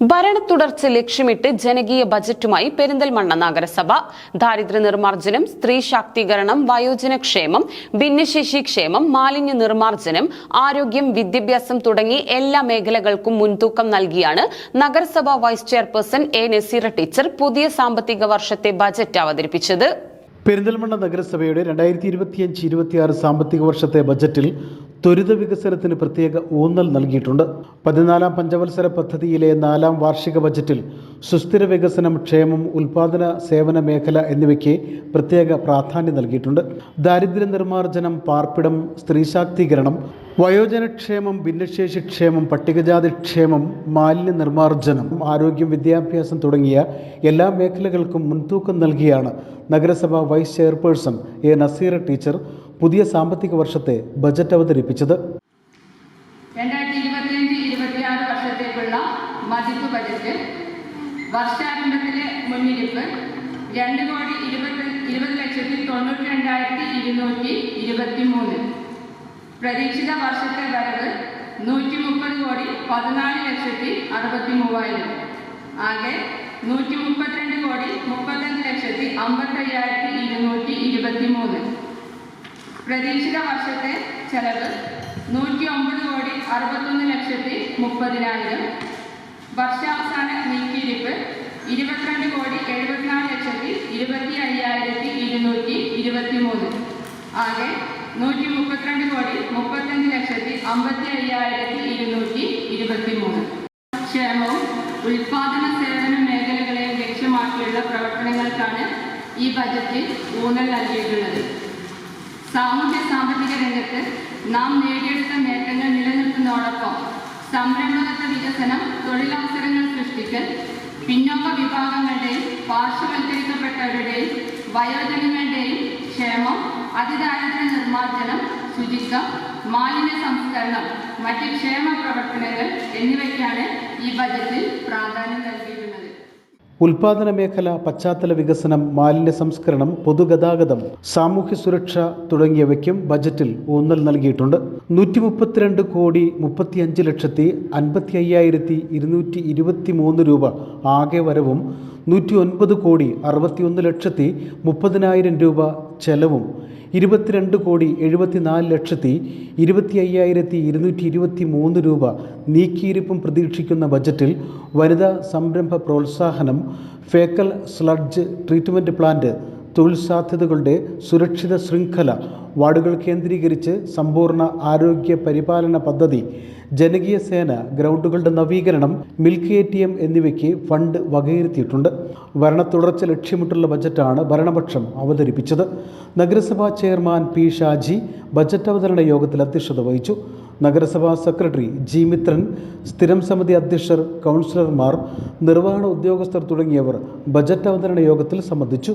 ഭരണത്തുടർച്ച ലക്ഷ്യമിട്ട് ജനകീയ ബജറ്റുമായി പെരിന്തൽമണ്ണ നഗരസഭ. ദാരിദ്ര്യ നിർമ്മാർജനം സ്ത്രീ ശാക്തീകരണം വയോജനക്ഷേമം ഭിന്നശേഷി ക്ഷേമം മാലിന്യ നിർമ്മാർജനം ആരോഗ്യം വിദ്യാഭ്യാസം തുടങ്ങി എല്ലാ മേഖലകൾക്കും മുൻതൂക്കം നൽകിയാണ് നഗരസഭാ vice chairperson A Naseera teacher പുതിയ സാമ്പത്തിക വർഷത്തെ ബജറ്റ് അവതരിപ്പിച്ചത്. പെരിന്തൽമണ്ണ നഗരസഭയുടെ രണ്ടായിരത്തി ഇരുപത്തിയഞ്ച് ഇരുപത്തിയാറ് സാമ്പത്തിക വർഷത്തെ ബജറ്റിൽ ത്വരിത വികസനത്തിന് പ്രത്യേക ഊന്നൽ നൽകിയിട്ടുണ്ട്. പതിനാലാം പഞ്ചവത്സര പദ്ധതിയിലെ നാലാം വാർഷിക ബജറ്റിൽ സുസ്ഥിര വികസനം ക്ഷേമം ഉൽപാദന സേവന മേഖല എന്നിവയ്ക്ക് പ്രത്യേക പ്രാധാന്യം നൽകിയിട്ടുണ്ട്. ദാരിദ്ര്യ നിർമ്മാർജനം പാർപ്പിടം സ്ത്രീ ശാക്തീകരണം വയോജനക്ഷേമം പട്ടികജാതി ക്ഷേമം മാലിന്യ നിർമ്മാർജനം ആരോഗ്യം വിദ്യാഭ്യാസം തുടങ്ങിയ എല്ലാ മേഖലകൾക്കും മുൻതൂക്കം നൽകിയാണ് നഗരസഭ vice chairperson A Naseera teacher പുതിയ സാമ്പത്തിക വർഷത്തെ ബജറ്റ് അവതരിപ്പിച്ചത്. രണ്ടായിരത്തി വർഷത്തേക്കുള്ള മതിപ്പ് ബജറ്റ് വർഷാരംഭത്തിലെ മുന്നിരിപ്പ് രണ്ട് കോടി ഇരുപത്തി ഇരുപത് ലക്ഷത്തി തൊണ്ണൂറ്റി രണ്ടായിരത്തി ഇരുന്നൂറ്റി ഇരുപത്തി മൂന്ന് പ്രതീക്ഷിത വർഷത്തെ വരവ് നൂറ്റി മുപ്പത് കോടി പതിനാല് ലക്ഷത്തി അറുപത്തി മൂവായിരം ആകെ നൂറ്റി മുപ്പത്തിരണ്ട് കോടി മുപ്പത്തഞ്ച് ലക്ഷത്തി അമ്പത്തയ്യായിരത്തി ഇരുന്നൂറ്റി ഇരുപത്തി മൂന്ന് പ്രതീക്ഷിത വർഷത്തെ ചെലവ് നൂറ്റി ഒമ്പത് കോടി അറുപത്തൊന്ന് ലക്ഷത്തി മുപ്പതിനായിരം. വർഷാവസാന നീക്കിയിരിപ്പ് ഇരുപത്തിരണ്ട് കോടി എഴുപത്തിനാല് ലക്ഷത്തി ഇരുപത്തി അയ്യായിരത്തി ഇരുന്നൂറ്റി ഇരുപത്തി മൂന്ന് ആകെ നൂറ്റി മുപ്പത്തിരണ്ട് കോടി മുപ്പത്തഞ്ച് ലക്ഷത്തി അമ്പത്തി അയ്യായിരത്തി ഇരുന്നൂറ്റി ഇരുപത്തി മൂന്ന് ക്ഷേമവും ഉൽപാദന സേവന മേഖലകളെ ലക്ഷ്യമാക്കിയുള്ള പ്രവർത്തനങ്ങൾക്കാണ് ഈ ബജറ്റിൽ ഊന്നൽ നൽകിയിട്ടുള്ളത്. സാമൂഹ്യ സാമ്പത്തിക രംഗത്ത് നാം നേടിയെടുത്ത നേട്ടങ്ങൾ നിലനിർത്തുന്നതോടൊപ്പം സംരംഭകത്വ വികസനം തൊഴിലവസരങ്ങൾ സൃഷ്ടിക്കൽ പിന്നോക്ക വിഭാഗങ്ങളുടെയും പാർശ്വവൽക്കരിക്കപ്പെട്ടവരുടെയും വയോജനങ്ങളുടെയും ക്ഷേമം അതിദാരിദ്ര്യ നിർമ്മാർജനം ശുചിത്വം മാലിന്യ സംസ്കരണം മറ്റ് ക്ഷേമ പ്രവർത്തനങ്ങൾ എന്നിവയ്ക്കാണ് ഈ ബജറ്റിൽ പ്രാധാന്യം നൽകിയിട്ടുള്ളത്. ഉൽപാദന മേഖല പശ്ചാത്തല വികസനം മാലിന്യ സംസ്കരണം പൊതുഗതാഗതം സാമൂഹ്യ സുരക്ഷ തുടങ്ങിയവയ്ക്കും ബജറ്റിൽ ഊന്നൽ നൽകിയിട്ടുണ്ട്. നൂറ്റി മുപ്പത്തിരണ്ട് കോടി മുപ്പത്തിയഞ്ച് ലക്ഷത്തി അൻപത്തി അയ്യായിരത്തി ഇരുന്നൂറ്റി ഇരുപത്തി മൂന്ന് രൂപ ആകെ വരവും നൂറ്റി ഒൻപത് കോടി അറുപത്തിയൊന്ന് ലക്ഷത്തി മുപ്പതിനായിരം രൂപ ചെലവും ഇരുപത്തിരണ്ട് കോടി എഴുപത്തിനാല് ലക്ഷത്തി ഇരുപത്തി അയ്യായിരത്തി ഇരുന്നൂറ്റി ഇരുപത്തി മൂന്ന് രൂപ നീക്കിയിരിപ്പും പ്രതീക്ഷിക്കുന്ന ബജറ്റിൽ വനിതാ സംരംഭ പ്രോത്സാഹനം ഫേക്കൽ സ്ലഡ്ജ് ട്രീറ്റ്മെന്റ് പ്ലാന്റ് തൊഴിൽ സാധ്യതകളുടെ സുരക്ഷിത ശൃംഖല വാർഡുകൾ കേന്ദ്രീകരിച്ച് സമ്പൂർണ ആരോഗ്യ പരിപാലന പദ്ധതി ജനകീയ സേന ഗ്രൗണ്ടുകളുടെ നവീകരണം മിൽക്ക് എ ടി എം എന്നിവയ്ക്ക് ഫണ്ട് വകയിരുത്തിയിട്ടുണ്ട്. ഭരണ തുടർച്ച ലക്ഷ്യമിട്ടുള്ള ബജറ്റാണ് ഭരണപക്ഷം അവതരിപ്പിച്ചത്. നഗരസഭാ ചെയർമാൻ പി ഷാജി ബജറ്റ് അവതരണ യോഗത്തിൽ അധ്യക്ഷത വഹിച്ചു. നഗരസഭാ സെക്രട്ടറി ജി മിത്രൻ സ്ഥിരം സമിതി അധ്യക്ഷർ കൗൺസിലർമാർ നിർവഹണ ഉദ്യോഗസ്ഥർ തുടങ്ങിയവർ ബജറ്റ് അവതരണ യോഗത്തിൽ സംബന്ധിച്ചു.